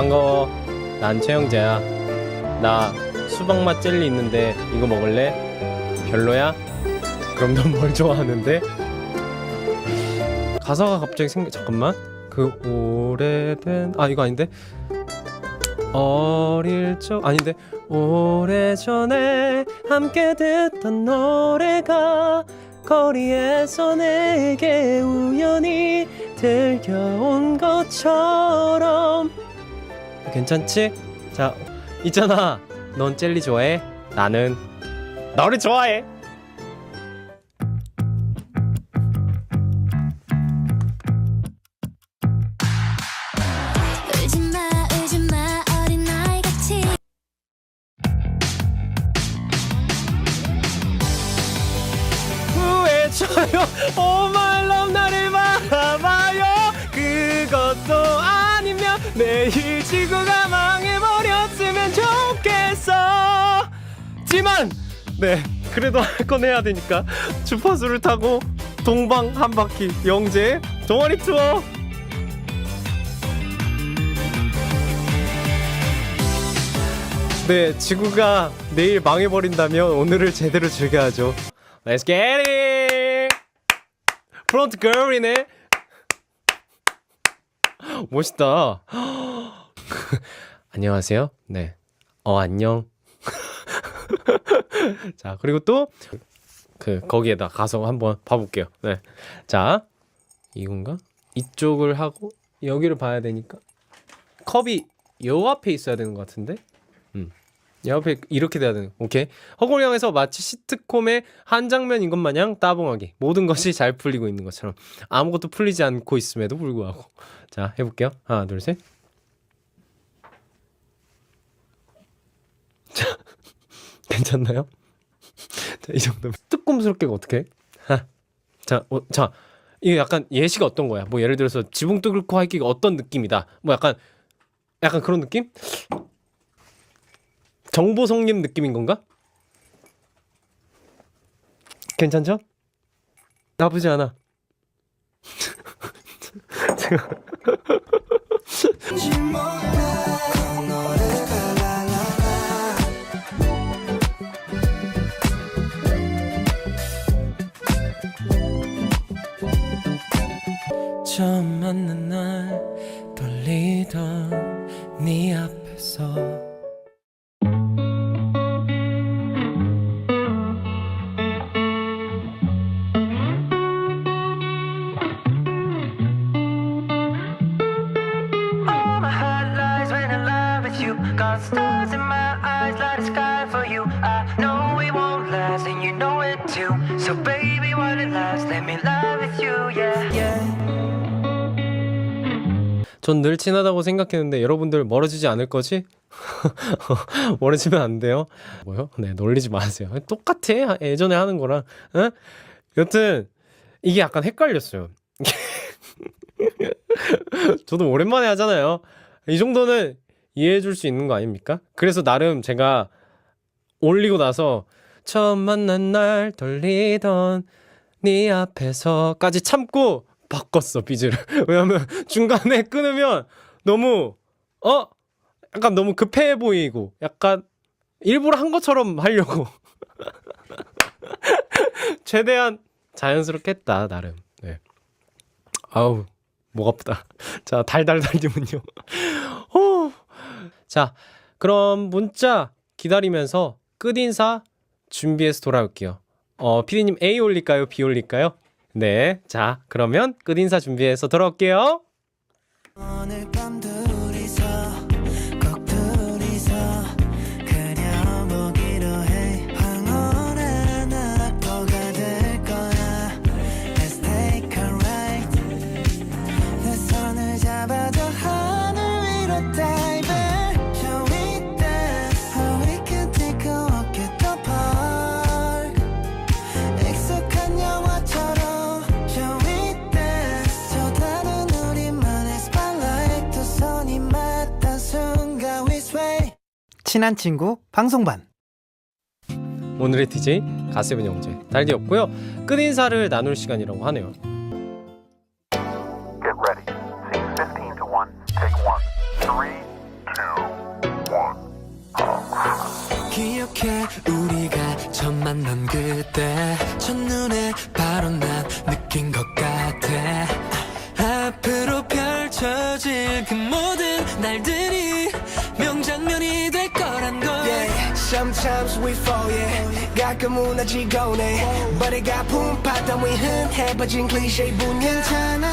반가워. 난 최영재야. 나 수박맛 젤리 있는데 이거 먹을래? 별로야? 그럼 넌 뭘 좋아하는데? 가사가 갑자기 생각 잠깐만. 그 오래된 아 이거 아닌데? 어릴 적 아닌데 오래전에 함께 듣던 노래가 거리에서 내게 우연히 들려온 것처럼 괜찮지? 자 있잖아. 넌 젤리 좋아해? 나는 너를 좋아해. 울지마 울지마 어린아이같이. 후회쳐요. 오말럼 나를 바라봐요. 그것도 아니면 내 지만 네 그래도 할 건 해야 되니까 주파수를 타고 동방 한 바퀴 영재 동아리 투어 네 지구가 내일 망해버린다면 오늘을 제대로 즐겨야죠 Let's get it! 프론트 걸이네. 멋있다. 안녕하세요. 네. 어 안녕. 자 그리고 또 그 거기에다 가서 한번 봐볼게요. 네. 자 이건가? 이쪽을 하고 여기를 봐야 되니까 컵이 요 앞에 있어야 되는 것 같은데. 음. 옆에 이렇게 돼야 되는 오케이 허공양에서 마치 시트콤의 한 장면인 것 마냥 따봉하게 모든 것이 잘 풀리고 있는 것처럼 아무것도 풀리지 않고 있음에도 불구하고 자 해볼게요 하나 둘 셋 자 괜찮나요? 자, 이 정도면 뜨꼼스럽게가 어떻게 자, 어, 자 이게 약간 예시가 어떤 거야 뭐 예를 들어서 지붕 뚫고 하기가 어떤 느낌이다 뭐 약간 약간 그런 느낌? 정보 성립 느낌인 건가? 괜찮죠? 나쁘지 않아. 제가 처음 만난 날 떨리던 네 앞에서 All my heart lies when in love with you. Got stars in my eyes, light the sky for you. I know it won't last, and you know it too. So baby, while it lasts, let me love with you, yeah, yeah. 전 늘 친하다고 생각했는데 여러분들 멀어지지 않을 거지? 멀어지면 안 돼요. 뭐요? 네, 놀리지 마세요. 똑같아. 예전에 하는 거랑. 응? 여튼 이게 약간 헷갈렸어요. 저도 오랜만에 하잖아요. 이 정도는 이해해 줄 수 있는 거 아닙니까? 그래서 나름 제가 올리고 나서 처음 만난 날 떨리던 네 앞에서까지 참고 바꿨어 비즈를. 왜냐면 중간에 끊으면 너무 어? 약간 너무 급해 보이고 약간 일부러 한 것처럼 하려고. 최대한 자연스럽게 했다 나름. 네. 아우 목 아프다. 자 달달달님은요. 호. 자 그럼 문자 기다리면서 끝인사 준비해서 돌아올게요. 어 피디님 A 올릴까요? B 올릴까요 네, 자 그러면 끝 인사 준비해서 돌아올게요. 친한 친구 방송반. 오늘의 DJ 가세븐 형제 달리였고요. 끝 인사를 나눌 시간이라고 하네요. 기억해. 우리가 처음 만난 그때 첫눈에 바로 난 느낀 것 같아. 앞으로 펼쳐질 그 모든 날들이 몇 장면이 될 거란 걸 Yeah, sometimes we fall, yeah. 가끔 무너지곤 해. But it got 품 파던 위 흔해버진 클리셰 분 괜찮아.